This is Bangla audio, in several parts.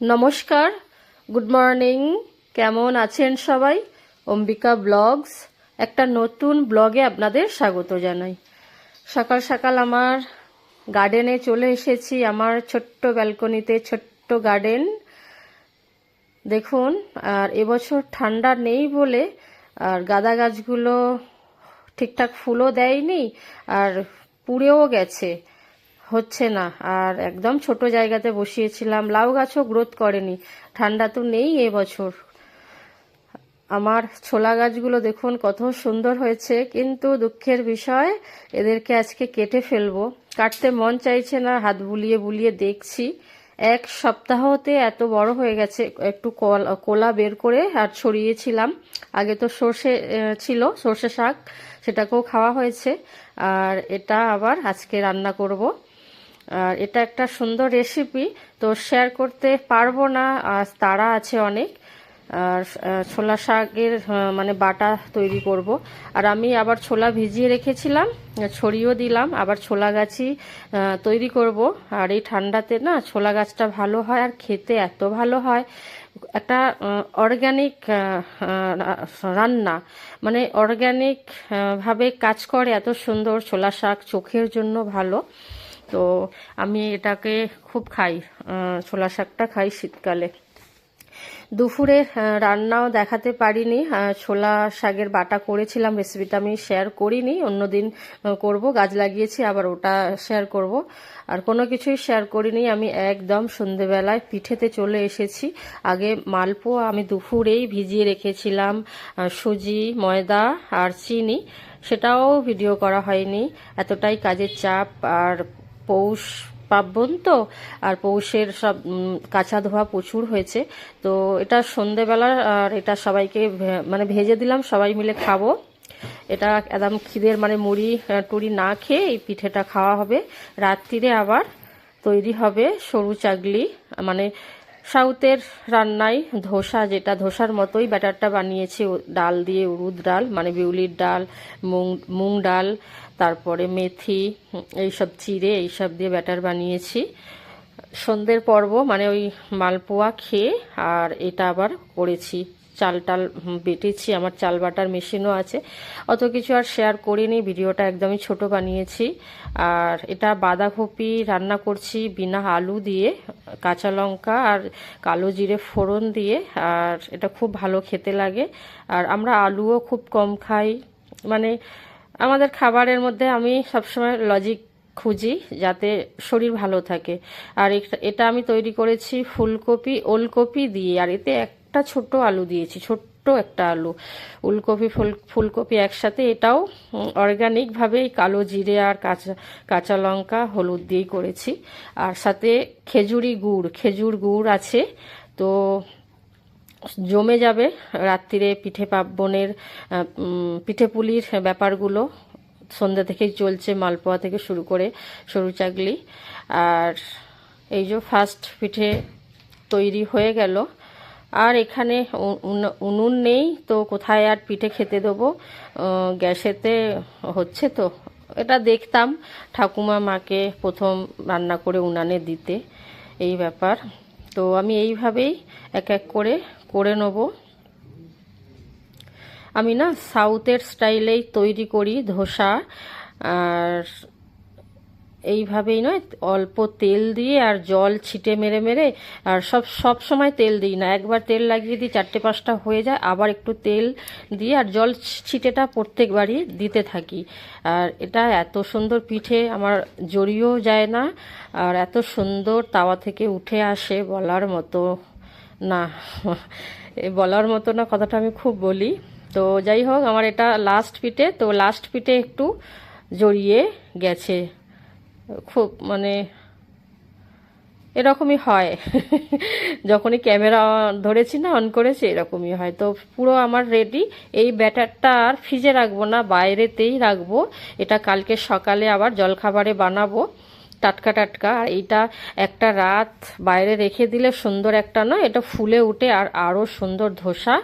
নমস্কার, গুড মর্নিং, কেমন আছেন সবাই? অম্বিকা ব্লগস, একটা নতুন ব্লগে আপনাদের স্বাগত জানাই। সকাল সকাল আমার গার্ডেনে চলে এসেছি, আমার ছোট্ট ব্যালকনিতে ছোট্ট গার্ডেন। দেখুন, আর এবছর ঠান্ডা নেই বলে, আর গাঁদা গাছগুলো ঠিকঠাক ফুলও দেয়নি, আর পুড়েও গেছে। হচ্ছে না। আর একদম ছোট জায়গাতে বসিয়েছিলাম, লাউ গাছও গ্রোথ করেনি। ঠান্ডা তো নেই এবছর আমার ছোলা গাছগুলো দেখুন কত সুন্দর হয়েছে, কিন্তু দুঃখের বিষয়, এদেরকে আজকে কেটে ফেলব। কাটতে মন চাইছে না, হাত বুলিয়ে বুলিয়ে দেখছি। এক সপ্তাহতে এত বড় হয়ে গেছে, একটু কল- বের করে আর ছড়িয়েছিলাম। আগে তো সর্ষে ছিল, সর্ষে শাক, সেটাকেও খাওয়া হয়েছে। আর এটা আবার আজকে রান্না করব। আর এটা একটা সুন্দর রেসিপি তো শেয়ার করতে পারব না আর তারা আছে অনেক। আর ছোলা শাকের মানে বাটা তৈরি করব। আর আমি আবার ছোলা ভিজিয়ে রেখেছিলাম, ছড়িয়েও দিলাম, আবার ছোলা গাছই তৈরি করব। আর এই ঠান্ডাতে না ছোলা গাছটা ভালো হয়, আর খেতে এত ভালো হয়। একটা অর্গ্যানিক রান্না মানে অর্গ্যানিক ভাবে কাজ করে, এত সুন্দর ছোলা শাক চোখের জন্য ভালো। তো আমি এটাকে খুব খাই ছোলা শাকটা খাই শীতকালে। দুপুরে রান্নাও দেখাতে পারিনি ছোলা শাকের বাটা করেছিলাম রেসিপিটা আমি শেয়ার করিনি, অন্যদিন করব, গাছ লাগিয়েছি, আবার ওটা শেয়ার করব। আর কোনো কিছুই শেয়ার করিনি, আমি একদম সন্ধেবেলায় পিঠেতে চলে এসেছি। আগে মালপোয়া আমি দুপুরেই ভিজিয়ে রেখেছিলাম সুজি, ময়দা আর চিনি, সেটাও ভিডিও করা হয়নি। এতটাই কাজের চাপ, আর পৌষ পার্বণ তো, আর পৌষের সব কাঁচা ধোয়া প্রচুর হয়েছে। তো এটা সন্ধেবেলা আর এটা সবাইকে মানে ভেজে দিলাম, সবাই মিলে খাব। এটা একদম খিদের মানে মুড়ি টুড়ি না খেয়ে এই পিঠেটা খাওয়া হবে। রাত্রিরে আবার তৈরি হবে সরু চাগলি মানে সাউথের রান্নায় ধোসা যেটা, ধোসার মতোই ব্যাটারটা বানিয়েছি ডাল দিয়ে উড়ুদ ডাল মানে বিউলির ডাল, মুং মুং ডাল, তারপরে মেথি এইসব চিড়ে, এইসব দিয়ে ব্যাটার বানিয়েছি। সন্ধ্যের পর্ব মানে ওই মালপোয়া খেয়ে, আর এটা আবার করেছি। চাল টাল বেটেছি, আমার চাল বাটার মেশিনও আছে। অত কিছু আর শেয়ার করিনি, ভিডিওটা একদমই ছোট বানিয়েছি। আর এটা বাঁধাকপি রান্না করছি বিনা আলু দিয়ে, কাঁচা লঙ্কা আর কালো জিরে ফোড়ন দিয়ে, আর এটা খুব ভালো খেতে লাগে। আর আমরা আলুও খুব কম খাই। মানে আমাদের খাবারের মধ্যে আমি সবসময় লজিক খুঁজি যাতে শরীর ভালো থাকে। আর এটা- আমি তৈরি করেছি ফুলকপি, ওলকপি দিয়ে, আর এতে একটা ছোট আলু দিয়েছি, ছোট্ট একটা আলু। উলকপি, ফুল, ফুলকপি একসাথে এটাও অর্গানিকভাবে কালো জিরে আর কাঁচা কাঁচা লঙ্কা, হলুদ দিয়েই করেছি। আর সাথে খেজুরি গুড়, খেজুর গুড় আছে। তো জমে যাবে রাত্রিরে পিঠে পার্বণের পিঠে পুলির ব্যাপারগুলো। সন্ধ্যা থেকেই চলছে মালপোয়া থেকে শুরু করে সরু চাগলি। আর এই যে ফার্স্ট পিঠে তৈরি হয়ে গেল আর এখানে উনুন নেই, তো কোথায় আর পিঠে খেতে দেবো? গ্যাসেতে হচ্ছে তো। এটা দেখতাম ঠাকুমা মাকে প্রথম রান্না করে উনানে দিতে, এই ব্যাপার। তো আমি এইভাবেই এক এক করে করে নেব। আমি না সাউথের স্টাইলেই তৈরি করি ধোসা, আর এইভাবেই নয়, অল্প তেল দিয়ে আর জল ছিটে মেরে মেরে আর সব সব সময় তেল দিই না। একবার তেল লাগিয়ে দিই, চারটে পাঁচটা হয়ে যায়, আবার একটু তেল দিয়ে আর জল ছিটেটা প্রত্যেকবারই দিতে থাকি। আর এটা এত সুন্দর পিঠে আমার জড়িয়েও যায় না, আর এত সুন্দর তাওয়া থেকে উঠে আসে বলার মতো না। বলার মতো না, কথাটা আমি খুব বলি। তো যাই হোক, আমার এটা লাস্ট পিঠে, তো লাস্ট পিঠে একটু জড়িয়ে গেছে। খুব মানে এরকমই হয়। যখনই ক্যামেরা ধরেছি না অন করেছি, এরকমই হয়। তো পুরো আমার রেডি এই ব্যাটারটা আর ফ্রিজে রাখব না, বাইরেতেই রাখব। এটা কালকে সকালে আবার জলখাবারে বানাবো। টাটকা টাটকা, আর এইটা একটা রাত বাইরে রেখে দিলে সুন্দর একটা নয়, এটা ফুলে উঠে আর আরও সুন্দর ধোসা,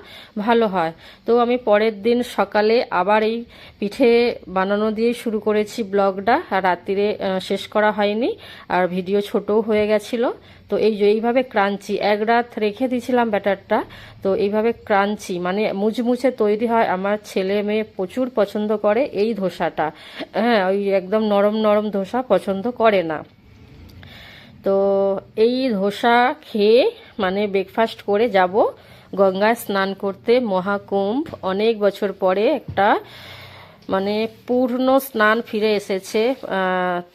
ভালো হয়। তো আমি পরের দিন সকালে আবার এই পিঠে বানানো দিয়ে শুরু করেছি ব্লগটা, আর রাত্রিরে শেষ করা হয়নি, আর ভিডিও ছোটও হয়ে গেছিল। তো এই যে এইভাবে ক্রাঞ্চি, এক রাত রেখে দিয়েছিলাম ব্যাটারটা, তো এইভাবে ক্রাঞ্চি মানে মুচমুচে তৈরি হয়, আমার ছেলে মেয়ে প্রচুর পছন্দ করে এই ধোসাটা। হ্যাঁ ওই একদম নরম নরম ধোসা পছন্দ করে না। তো এই ধোসা খেয়ে মানে ব্রেকফাস্ট করে যাব, গঙ্গায় স্নান করতে মহাকুম্ভ। অনেক বছর পরে একটা মানে পূর্ণ স্নান ফিরে এসেছে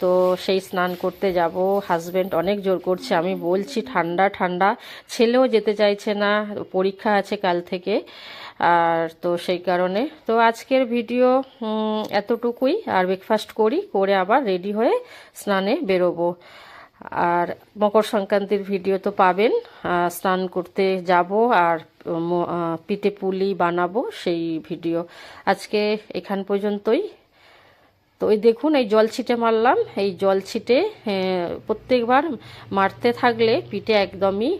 তো সেই স্নান করতে যাব। হাজবেন্ড অনেক জোর করছে, আমি বলছি, ঠান্ডা ঠান্ডা, ছেলেও যেতে চাইছে না, পরীক্ষা আছে কাল থেকে। আর তো সেই কারণে, তো আজকের ভিডিও এতটুকুই। আর ব্রেকফাস্ট করি, করে আবার রেডি হয়ে স্নানে বেরোবো। আর মকর সংক্রান্তির ভিডিও তো পাবেন। স্নান করতে যাব আর পিঠে পুলি বানাবো সেই ভিডিও আজকে এখান পর্যন্তই। তো ওই দেখুন, এই জল ছিটে মারলাম। এই জল ছিটে প্রত্যেকবার মারতে থাকলে পিঠে একদমই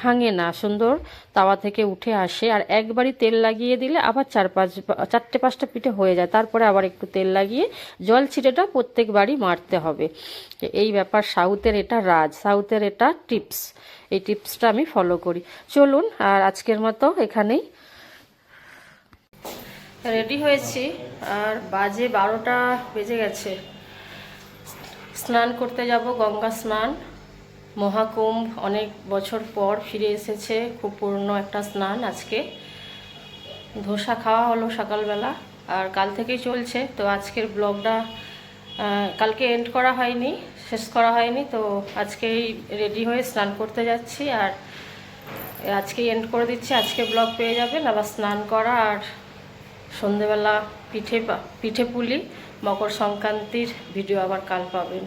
ভাঙে না, সুন্দর। তাওয়া থেকে উঠে আসে আর একবারই তেল লাগিয়ে দিলে আবার চার পাঁচ চারটে পাঁচটা পিঠে হয়ে যায়। তারপরে আবার একটু তেল লাগিয়ে জল ছিটেটা প্রত্যেকবারই মারতে হবে। এই ব্যাপার সাউথের এটা রাজ, সাউথের এটা টিপস। এই টিপসটা আমি ফলো করি। চলুন আর আজকের মতো এখানেই রেডি হয়েছি। আর বাজে বারোটা বেজে গেছে। স্নান করতে যাব, গঙ্গা স্নান। মহাকুম্ভ অনেক বছর পর ফিরে এসেছে। খুব পুরনো একটা স্নান আজকে। ধোসা খাওয়া হলো সকালবেলা, আর কাল থেকেই চলছে। তো আজকের ব্লগটা কালকে এন্ড করা হয়নি, শেষ করা হয়নি। তো আজকেই রেডি হয়ে স্নান করতে যাচ্ছি, আর আজকেই এন্ড করে দিচ্ছি। আজকে ব্লগ পেয়ে যাবেন। আবার স্নান করা আর সন্ধেবেলা পিঠে পিঠে পুলি, মকর সংক্রান্তির ভিডিও আবার কাল পাবেন।